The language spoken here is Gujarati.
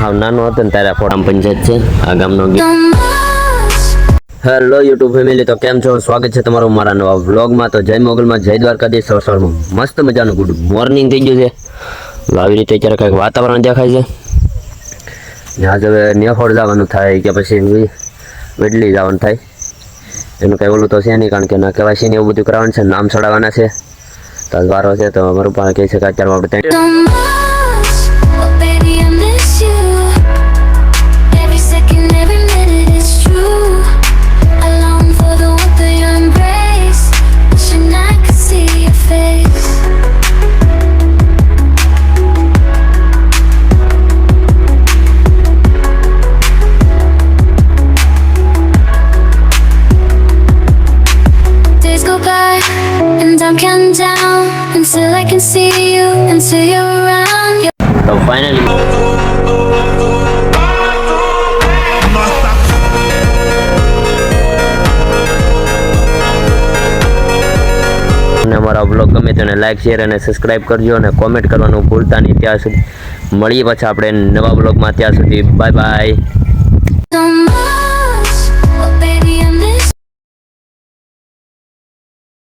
હાવ નાનો હતો ને ત્યારે ફોરામ પંચાયત છે, આ ગામનો હેલો યુટ્યુબ ફેમિલી તો કેમ છો? સ્વાગત છે તમારું મારા નવા વ્લોગમાં તો જય મોગલમાં, જય દ્વારકાધીશ સરસરમાં મસ્ત મજાનું ગુડ મોર્નિંગ થઈ ગયું છે. આવી રીતે અત્યારે કંઈક વાતાવરણ દેખાય છે. આજ હવે નેફોડ જવાનું થાય કે પછી વેડલી જવાનું થાય. એનું કંઈ ઓલું તો છે નહીં, કારણ કે ના કહેવાય છે ને એવું બધું કરવાનું છે, નામ ચડાવવાના છે. તો વારો છે, તો અમારું પણ કહે છે કે અત્યારે આપણે I'm counting down until I can see you, until you're around. Finally અને અમારા બ્લોગ ગમે તેને લાઈક શેર અને સબસ્ક્રાઇબ કરજો અને કોમેન્ટ કરવાનું ભૂલતા નહીં. ત્યાં સુધી મળીએ પાછા આપણે નવા બ્લોગમાં ત્યાં સુધી બાય બાય